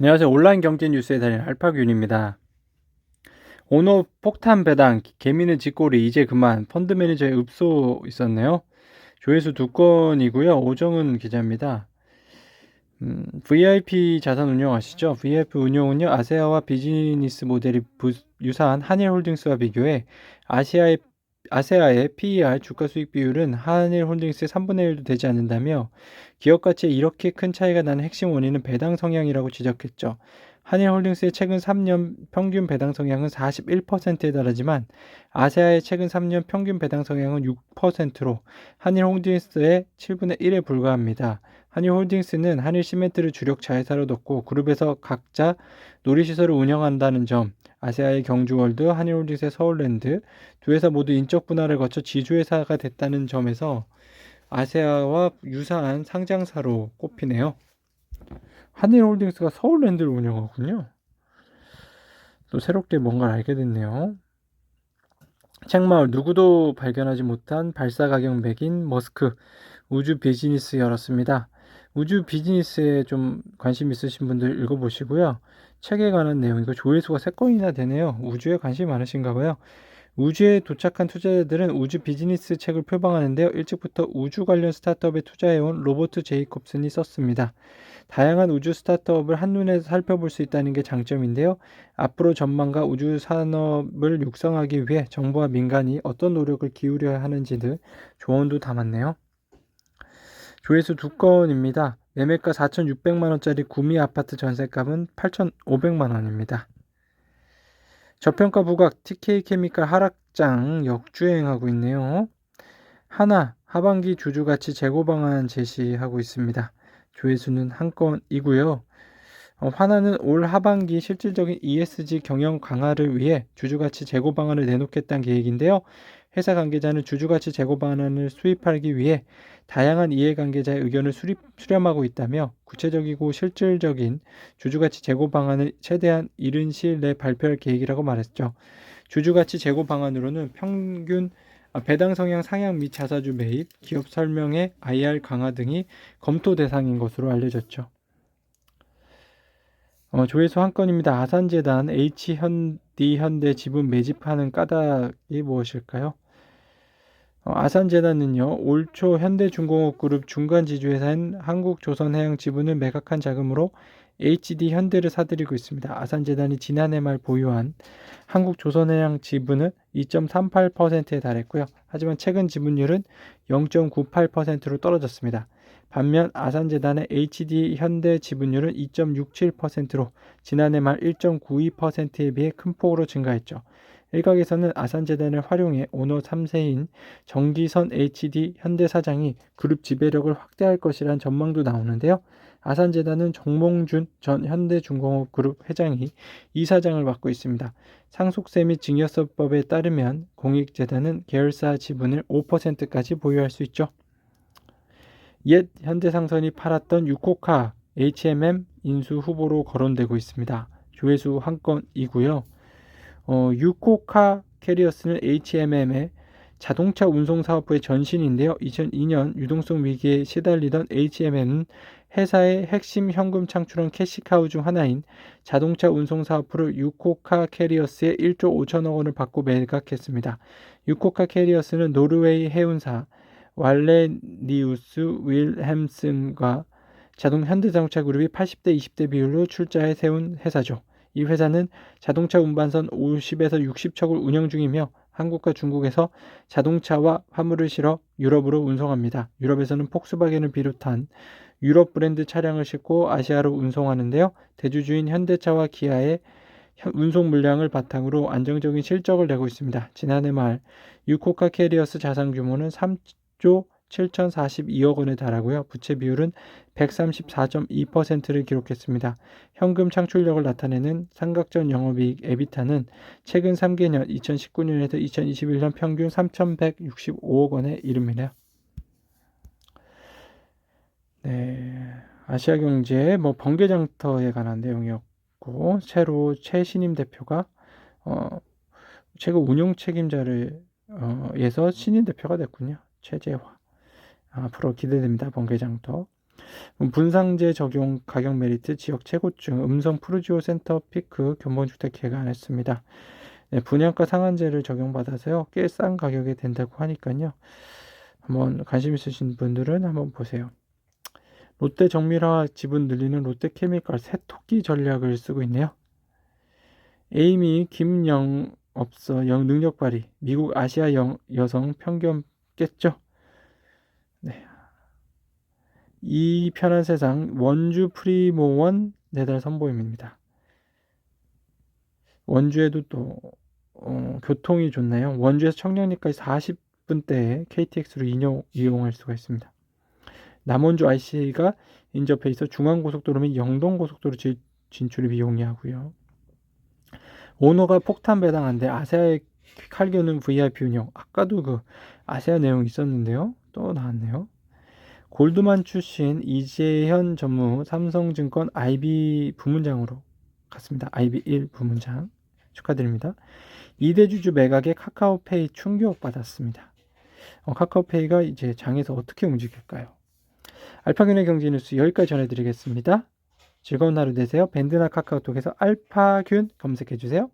안녕하세요. 온라인 경제 뉴스의 달인 알파균입니다. 오너 폭탄 배당, 개미는 쥐꼬리, 이제 그만, 펀드 매니저의 읍소 있었네요. 조회수 두 건이고요. 오정은 기자입니다. 음, VIP 자산 운용 아시죠? VIP 운용은요, 아세아와 비즈니스 모델이 부, 유사한 한일홀딩스와 비교해 아시아의 아세아의 PER 주가 수익 비율은 한일 홀딩스의 3분의 1도 되지 않는다며 기업 가치에 이렇게 큰 차이가 나는 핵심 원인은 배당 성향이라고 지적했죠. 한일 홀딩스의 최근 3년 평균 배당 성향은 41%에 달하지만 아세아의 최근 3년 평균 배당 성향은 6%로 한일 홀딩스의 7분의 1에 불과합니다. 한일홀딩스는 한일시멘트를 주력 자회사로 뒀고 그룹에서 각자 놀이시설을 운영한다는 점, 아세아의 경주월드, 한일홀딩스의 서울랜드 두 회사 모두 인적 분할을 거쳐 지주회사가 됐다는 점에서 아세아와 유사한 상장사로 꼽히네요. 한일홀딩스가 서울랜드를 운영하군요. 또 새롭게 뭔가를 알게 됐네요. 책마을 누구도 발견하지 못한 발사 가격 맥인 머스크 우주 비즈니스 열었습니다. 우주 비즈니스에 좀 관심 있으신 분들 읽어보시고요. 책에 관한 내용, 이거 조회수가 3건이나 되네요. 우주에 관심이 많으신가 봐요. 우주에 도착한 투자자들은 우주 비즈니스 책을 표방하는데요. 일찍부터 우주 관련 스타트업에 투자해온 로버트 제이콥슨이 썼습니다. 다양한 우주 스타트업을 한눈에 살펴볼 수 있다는 게 장점인데요. 앞으로 전망과 우주 산업을 육성하기 위해 정부와 민간이 어떤 노력을 기울여야 하는지 등 조언도 담았네요. 조회수 두 건입니다. 매매가 4,600만 원짜리 구미 아파트 전세값은 8,500만 원입니다. 저평가 부각 TK 케미칼 하락장 역주행하고 있네요. 하나 하반기 주주 가치 재고 방안 제시하고 있습니다. 조회수는 한 건이고요. 어, 하나는 올 하반기 실질적인 ESG 경영 강화를 위해 주주 가치 재고 방안을 내놓겠다는 계획인데요. 회사 관계자는 주주가치 재고 방안을 수립하기 위해 다양한 이해관계자의 의견을 수립, 수렴하고 있다며 구체적이고 실질적인 주주가치 재고 방안을 최대한 이른 시일 내에 발표할 계획이라고 말했죠. 주주가치 재고 방안으로는 평균 아, 배당 성향 상향 및 자사주 매입, 기업 설명회, IR 강화 등이 검토 대상인 것으로 알려졌죠. 어, 조회수 한 건입니다. 아산재단 H현 디 현대 지분 매집하는 까닭이 무엇일까요? 어, 아산재단은요, 올 초 현대중공업그룹 중간 지주회사인 한국조선해양 지분을 매각한 자금으로 HD 현대를 사들이고 있습니다. 아산재단이 지난해 말 보유한 한국조선해양 지분은 2.38%에 달했고요. 하지만 최근 지분율은 0.98%로 떨어졌습니다. 반면 아산재단의 HD 현대 지분율은 2.67%로 지난해 말 1.92%에 비해 큰 폭으로 증가했죠. 일각에서는 아산재단을 활용해 오너 3세인 정기선 HD 현대 사장이 그룹 지배력을 확대할 것이란 전망도 나오는데요. 아산재단은 정몽준 전 현대중공업 그룹 회장이 이사장을 맡고 있습니다. 상속세 및 증여세법에 따르면 공익재단은 계열사 지분을 5%까지 보유할 수 있죠. 옛 현대상선이 팔았던 6호카 HMM 인수 후보로 거론되고 있습니다. 조회수 한 건이고요. 어, 6호카 캐리어스는 HMM의 자동차 운송 사업부의 전신인데요. 2002년 유동성 위기에 시달리던 HMM은 회사의 핵심 현금 창출원 캐시카우 중 하나인 자동차 운송 사업부를 6호카 캐리어스에 1조 5천억 원을 받고 매각했습니다. 6호카 캐리어스는 노르웨이 해운사 왈레니우스 윌햄슨과 자동 현대자동차 그룹이 80대 20대 비율로 출자해 세운 회사죠. 이 회사는 자동차 운반선 50에서 60척을 운영 중이며 한국과 중국에서 자동차와 화물을 실어 유럽으로 운송합니다. 유럽에서는 폭스바겐을 비롯한 유럽 브랜드 차량을 싣고 아시아로 운송하는데요. 대주주인 현대차와 기아의 운송 물량을 바탕으로 안정적인 실적을 내고 있습니다. 지난해 말 유코카 캐리어스 자산 규모는 3 조 7,042억 원에 달하고요. 부채 비율은 134.2%를 기록했습니다. 현금 창출력을 나타내는 삼각전 영업이익 에비타는 최근 3개년 2019년에서 2021년 평균 3,165억 원에 이릅니다. 네, 아시아 경제 뭐 번개 장터에 관한 내용이었고 새로 최신임 대표가 어, 최고 운용 책임자를 어, 에서 신임 대표가 됐군요. 최재화. 앞으로 기대됩니다. 번개장터. 분상제 적용 가격 메리트 지역 최고층 음성 푸르지오 센터 피크 견본주택 개관했습니다. 네, 분양가 상한제를 적용받아서요 꽤 싼 가격에 된다고 하니까요 한번 관심 있으신 분들은 한번 보세요. 롯데 정밀화 지분 늘리는 롯데케미칼 새토끼 전략을 쓰고 있네요. 에이미 김영 업서 영 능력 발휘 미국 아시아 영, 여성 평균 깼죠. 네. 이 편한 세상 원주 프리모원 내달 선보임입니다. 원주에도 또 어, 교통이 좋네요. 원주에서 청량리까지 40분대에 KTX로 이용, 이용할 수가 있습니다. 남원주 IC가 인접해 있어 중앙고속도로면 영동고속도로 지- 진출이 용이하고요. 오너가 폭탄 배당한데 아세아의 칼교는 VIP 운영. 아까도 그 아세아 내용 있었는데요. 또 나왔네요. 골드만 출신 이재현 전무 삼성증권 IB 부문장으로 갔습니다. IB 1 부문장 축하드립니다. 이대주주 매각에 카카오페이 충격 받았습니다. 어, 카카오페이가 이제 장에서 어떻게 움직일까요? 알파균의 경제 뉴스 여기까지 전해드리겠습니다. 즐거운 하루 되세요. 밴드나 카카오톡에서 알파균 검색해 주세요.